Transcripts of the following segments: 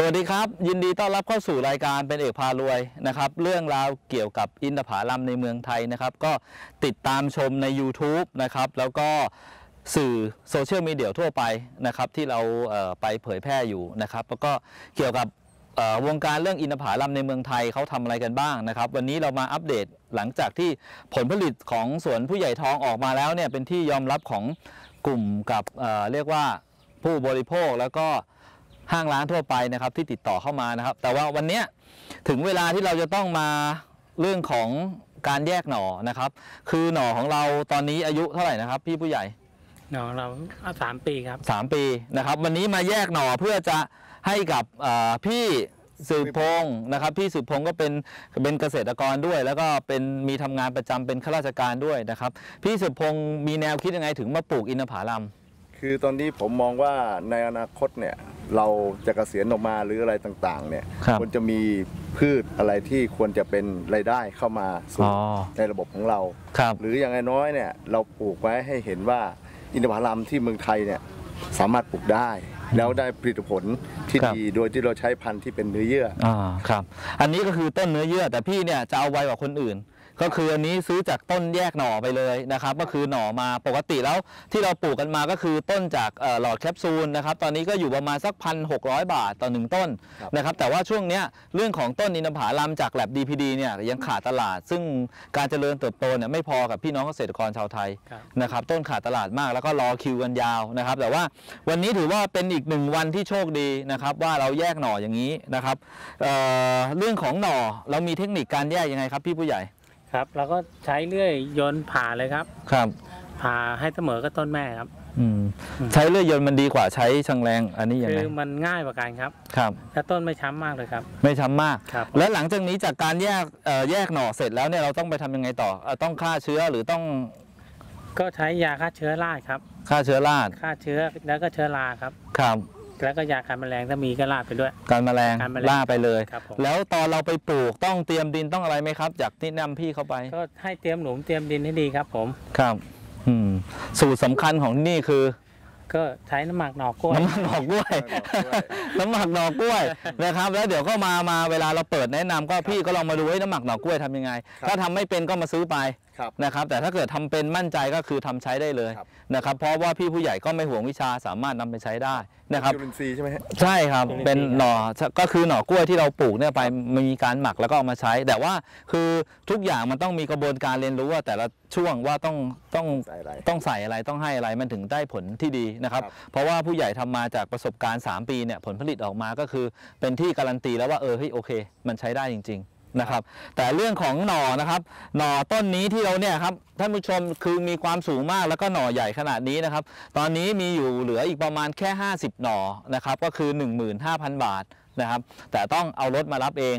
สวัสดีครับ ยินดีต้อนรับเข้าสู่รายการเป็นเอกพารวยนะครับ เรื่องราวเกี่ยวกับอินทผลัมในเมืองไทยนะครับ ก็ติดตามชมใน YouTube นะครับ แล้วก็สื่อโซเชียลมีเดียทั่วไปนะครับ ที่เราเไปเผยแพร่อยู่นะครับ แล้วก็เกี่ยวกับวงการเรื่องอินทผลัมในเมืองไทยเขาทำอะไรกันบ้างนะครับ วันนี้เรามาอัปเดตหลังจากที่ผลผลิตของสวนผู้ใหญ่ทองออกมาแล้วเนี่ยเป็นที่ยอมรับของกลุ่มกับเเรียกว่าผู้บริโภคแล้วก็ ห้างร้านทั่วไปนะครับที่ติดต่อเข้ามานะครับ แต่ว่าวันเนี้ยถึงเวลาที่เราจะต้องมาเรื่องของการแยกหน่อนะครับ คือหน่อของเราตอนนี้อายุเท่าไหร่นะครับ พี่ผู้ใหญ่หนองเราเอาสามปีครับ3ปีนะครับ วันนี้มาแยกหน่อเพื่อจะให้กับเอ่อพี่สืบพงศ์นะครับ พี่สืบพงศ์ก็เป็นเป็นเกษตรกรด้วย แล้วก็เป็นมีทำงานประจำเป็นข้าราชการด้วยนะครับ พี่สืบพงศ์มีแนวคิดยังไงถึงมาปลูกอินทผลัมคือตอนนี้ผมมองว่าในอนาคตเนี่ย เราจะเกษียณออกมาหรืออะไรต่างๆเนี่ยครับควรจะมีพืชอะไรที่ควรจะเป็นรายได้เข้ามาสู่อ๋อ ในระบบของเรา ครับ หรืออย่างน้อยเนี่ยเราปลูกไว้ให้เห็นว่าอินทผลัมที่เมืองไทยเนี่ยสามารถปลูกได้ แล้วได้ผลิตผลที่ครับ ดีโดยที่เราใช้พันธุ์ที่เป็นเนื้อเยื่อ อ่า ครับ อันนี้ก็คือต้นเนื้อเยื่อ แต่พี่เนี่ยจะเอาไวกว่าคนอื่น ก็คืออันนี้ซื้อจากต้นแยกหน่อไปเลยนะครับ ก็คือหน่อมาปกติแล้วที่เราปลูกกันมาก็คือต้นจากเอ่อหลอดแคปซูลนะครับ ตอนนี้ก็อยู่ประมาณสักพันหกบาทต่อหนึ่งต้นครับนะครับ แต่ว่าช่วงเนี้ยเรื่องของต้นอินทผลัมจากแลบ DPD เนี่ยยังขาดตลาด ซึ่งการเจริญเติบโตเนี่ยไม่พอกับพี่น้องเกษตรกรชาวไทยครับนะครับ ต้นขาดตลาดมากแล้วก็รอคิวกันยาวนะครับ แต่ว่าวันนี้ถือว่าเป็นอีกหนึ่งวันที่โชคดีนะครับ ว่าเราแยกหน่ออย่างนี้นะครับเอ่อเรื่องของหน่อเรามีเทคนิคการแยกยังไงครับพี่ผู้ใหญ่ ครับเราก็ใช้เลื่อยโยนผ่าเลยครับ ครับ ผ่าให้เสมอกับต้นแม่ครับ อืม ใช้เลื่อยยนต์มันดีกว่าใช้ชังแรง อันนี้ยังคืไงอมันง่ายกว่ากันครับครับและต้นไม่ช้ำมากเลยครับ ไม่ช้ำมาก ครับ และหลังจากนี้จากการแยกเอ่อแยกหน่อเสร็จแล้วเนี่ยเราต้องไปทำยังไงต่อเอ่อต้องฆ่าเชื้อหรือต้องก็ใช้ยาฆ่าเชื้อราดครับฆ่าเชื้อราดฆ่าเชื้อแล้วก็เชื้อราครับ ครับ แล้วก็ยากันแมลงถ้ามีก็ราดไปด้วย การแมลงการแมลงล่าไปเลย ครับผม แล้วตอนเราไปปลูกต้องเตรียมดินต้องอะไรไหมครับ จากที่นำพี่เข้าไปก็ให้เตรียมหลุมเตรียมดินให้ดีครับผม ครับ อืม สูตรสำคัญของที่นี่คือ ก็ใช้น้ำหมักหน่อกล้วยน้ำมันหน่อกล้วย น้ำหมักหน่อกล้วยนะครับ แล้วเดี๋ยวก็มามาเวลาเราเปิดแนะนำก็พี่ก็ลองมาดูว่าน้ำหมักหน่อกล้วยทำยังไง ครับ ถ้าทำไม่เป็นก็มาซื้อไป ครับนะครับ แต่ถ้าเกิดทำเป็นมั่นใจก็คือทำใช้ได้เลยครับนะครับ เพราะว่าพี่ผู้ใหญ่ก็ไม่ห่วงวิชาสามารถนำไปใช้ได้นะครับจุลินทรีย์ใช่ไหมฮะใช่ครับเป็นหน่อก็คือหน่อกล้วยที่เราปลูกเนี่ยไปมีการหมักแล้วก็เอามาใช้ แต่ว่าคือทุกอย่างมันต้องมีกระบวนการเรียนรู้ว่าแต่ละช่วงว่าต้องต้องใส่อะไรต้องใส่อะไรต้องให้อะไรมันถึงได้ผลที่ดีนะครับครับเพราะว่าผู้ใหญ่ทำมาจากประสบการณ์ 3 ปีเนี่ยผลผลิตออกมาก็คือ เป็นที่การันตีแล้วว่าเออเฮ้ยโอเค มันใช้ได้จริง ๆ นะครับ แต่เรื่องของหน่อนะครับ หน่อต้นนี้ที่เราเนี่ยครับท่านผู้ชมคือมีความสูงมากแล้วก็หน่อใหญ่ขนาดนี้นะครับ ตอนนี้มีอยู่เหลืออีกประมาณแค่ 50 หน่อนะครับ ก็คือ 15,000 บาทนะครับ แต่ต้องเอารถมารับเอง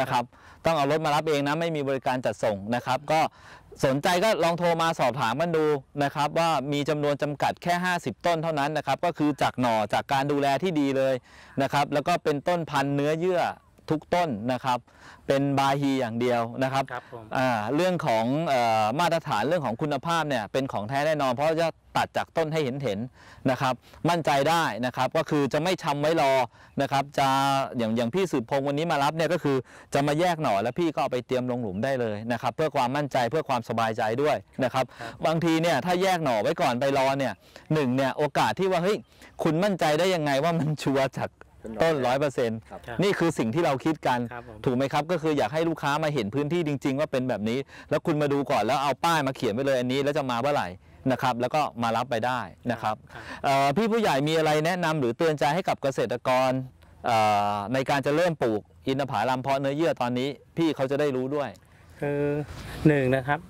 นะครับ ต้องเอารถมารับเองนะไม่มีบริการจัดส่งนะครับ ก็สนใจก็ลองโทรมาสอบถามกันดูนะครับ ว่ามีจำนวนจำกัดแค่ 50 ต้นเท่านั้นนะครับ ก็คือจากหน่อจากการดูแลที่ดีเลยนะครับ แล้วก็เป็นต้นพันธุ์เนื้อเยื่อ ทุกต้นนะครับ เป็นบาฮีอย่างเดียวนะครับครับผม อ่าเรื่องของเออมาตรฐานเรื่องของคุณภาพเนี่ยเป็นของแท้แน่นอน เพราะจะตัดจากต้นให้เห็นเห็นๆนะครับมั่นใจได้นะครับก็คือจะไม่ชำไว้รอนะครับจะอย่างอย่างพี่สืบพงศ์วันนี้มารับเนี่ยก็คือจะมาแยกหน่อแล้วพี่ก็เอาไปเตรียมลงหลุมได้เลยนะครับเพื่อความมั่นใจเพื่อความสบายใจด้วยนะครับครับบางทีเนี่ยถ้าแยกหน่อไว้ก่อนไปรอเนี่ยหนึ่งเนี่ยโอกาสที่ว่าเฮ้ยคุณมั่นใจได้ยังไงว่ามันชัวร์จาก ต้นร้อยเปอร์เซ็นต์ครับครับ นี่คือสิ่งที่เราคิดกัน ครับผม ถูกไหมครับ ก็คืออยากให้ลูกค้ามาเห็นพื้นที่จริง ๆ ว่าเป็นแบบนี้ แล้วคุณมาดูก่อนแล้วเอาป้ายมาเขียนไว้เลยอันนี้ แล้วจะมาเมื่อไหร่นะครับ แล้วก็มารับไปได้นะครับครับเอ่อพี่ผู้ใหญ่มีอะไรแนะนำหรือเตือนใจให้กับเกษตรกรเอ่อในการจะเริ่มปลูกอินทผลัมเพาะเนื้อเยื่อตอนนี้ พี่เขาจะได้รู้ด้วย คือหนึ่งนะครับ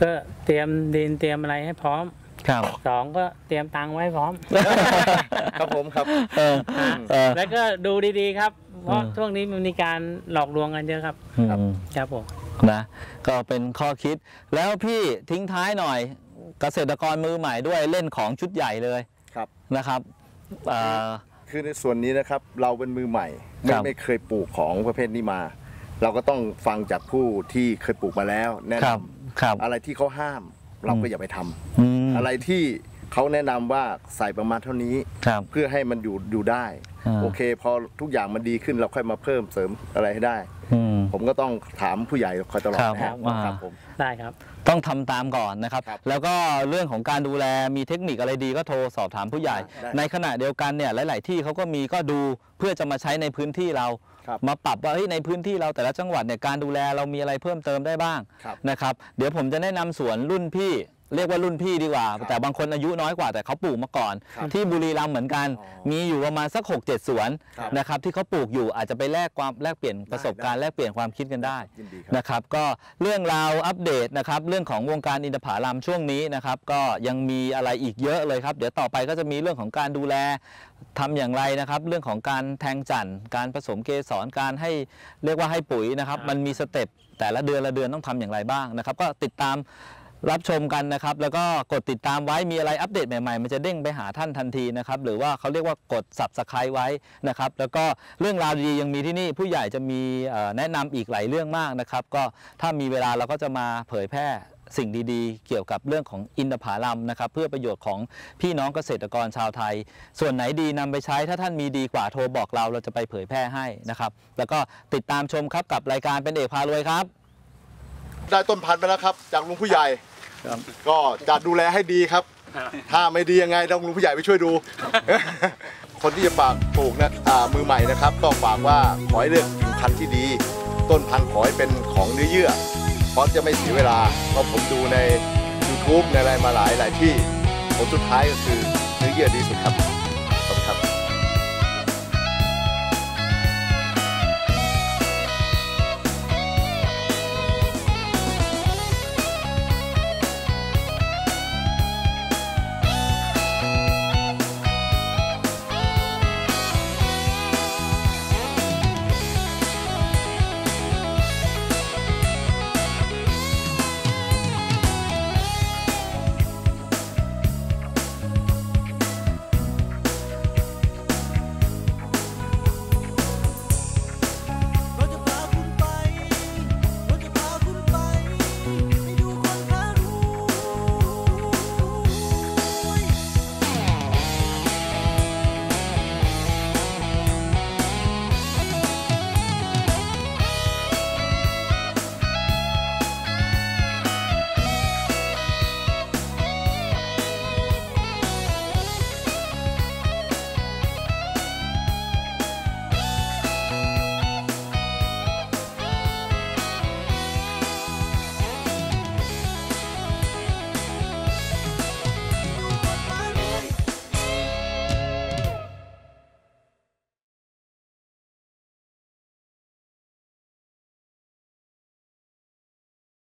ก็เตรียมดินเตรียมอะไรให้พร้อม ครับสองก็เตรียมตังค์ไว้ให้พร้อม ครับผมครับเออเออ แล้วก็ดูดีๆครับ เพราะอืม ช่วงนี้มันมีการหลอกลวงกันเยอะครับ อืมครับผม นะก็เป็นข้อคิด แล้วพี่ทิ้งท้ายหน่อย เกษตรกรมือใหม่ด้วยเล่นของชุดใหญ่เลยครับ นะครับเอ่อ คือในส่วนนี้นะครับเราเป็นมือใหม่ไม่ครับไม่เคยปลูกของประเภทนี้มา เราก็ต้องฟังจากผู้ที่เคยปลูกมาแล้วแนะคนรับ ครับำอะไรที่เขาห้าม เราก็อย่าไปทำ อืม อะไรที่เขาแนะนำว่าใส่ประมาณเท่านี้ครับเพื่อให้มันอยู่อยู่ได้อ่าโอเค พอทุกอย่างมันดีขึ้นเราค่อยมาเพิ่มเสริมอะไรให้ได้อืมผมก็ต้องถามผู้ใหญ่คอยตลอดครับนะครับอ่าครับผมได้ครับ ต้องทำตามก่อนนะครับครับ แล้วก็เรื่องของการดูแลมีเทคนิคอะไรดีก็โทรสอบถามผู้ใหญ่ได้ในขณะเดียวกันเนี่ยหลาย ๆ ที่เขาก็มีก็ดูเพื่อจะมาใช้ในพื้นที่เราครับมาปรับว่าเฮ้ยในพื้นที่เราแต่ละจังหวัดเนี่ยการดูแลเรามีอะไรเพิ่มเติมได้บ้างครับนะครับ เดี๋ยวผมจะแนะนำสวนรุ่นพี่ เรียกว่ารุ่นพี่ดีกว่าครับแต่บางคนอายุน้อยกว่าแต่เขาปลูกมาก่อน ครับที่บุรีรัมย์เหมือนกัน อ๋อมีอยู่ประมาณสัก 6 7 สวนครับ นะครับที่เขาปลูกอยู่อาจจะไปแลกความแลกเปลี่ยนประสบการณ์แลกเปลี่ยนความคิดกันได้ ยินดีครับ นะครับก็เรื่องราวอัปเดตนะครับเรื่องของวงการอินทผลัมช่วงนี้นะครับก็ยังมีอะไรอีกเยอะเลยครับเดี๋ยวต่อไปก็จะมีเรื่องของการดูแลทำอย่างไรนะครับ เรื่องของการแทงจันทร์การผสมเกสรการให้เรียกว่าให้ปุ๋ยนะครับครับมันมีสเต็ปแต่ละเดือนละเดือนต้องทำอย่างไรบ้างนะครับก็ติดตาม รับชมกันนะครับ แล้วก็กดติดตามไว้มีอะไรอัปเดตใหม่ๆ มันจะเด้งไปหาท่านทันทีนะครับ หรือว่าเขาเรียกว่ากด subscribe ไว้นะครับ แล้วก็เรื่องราวดีๆยังมีที่นี่ผู้ใหญ่จะมีแนะนำอีกหลายเรื่องมากนะครับ ก็ถ้ามีเวลาเราก็จะมาเผยแพร่สิ่งดีๆ เกี่ยวกับเรื่องของอินทผลัมนะครับ เพื่อประโยชน์ของพี่น้องเกษตรกรชาวไทย ส่วนไหนดีนำไปใช้ถ้าท่านมีดีกว่าโทรบอกเราเราจะไปเผยแพร่ให้นะครับ แล้วก็ติดตามชมครับกับรายการเป็นเอกพารวยครับ ได้ต้นพันธุ์ไปแล้วครับ จากลุงผู้ใหญ่ ครับ ก็จะดูแลให้ดีครับ ถ้าไม่ดียังไงต้องลุงผู้ใหญ่ไปช่วยดู คนที่จะฝากปลูกนะอ่ามือใหม่นะครับ ก็ฝากว่าขอให้เลือกกิ่งพันธุ์ที่ดี ต้นพันธุ์ขอให้เป็นของเนื้อเยื่อ เพราะจะไม่เสียเวลา เพราะผมดูใน YouTube ในอะไรมาหลายหลายที่ ผลสุดท้ายก็คือเนื้อเยื่อดีสุดครับ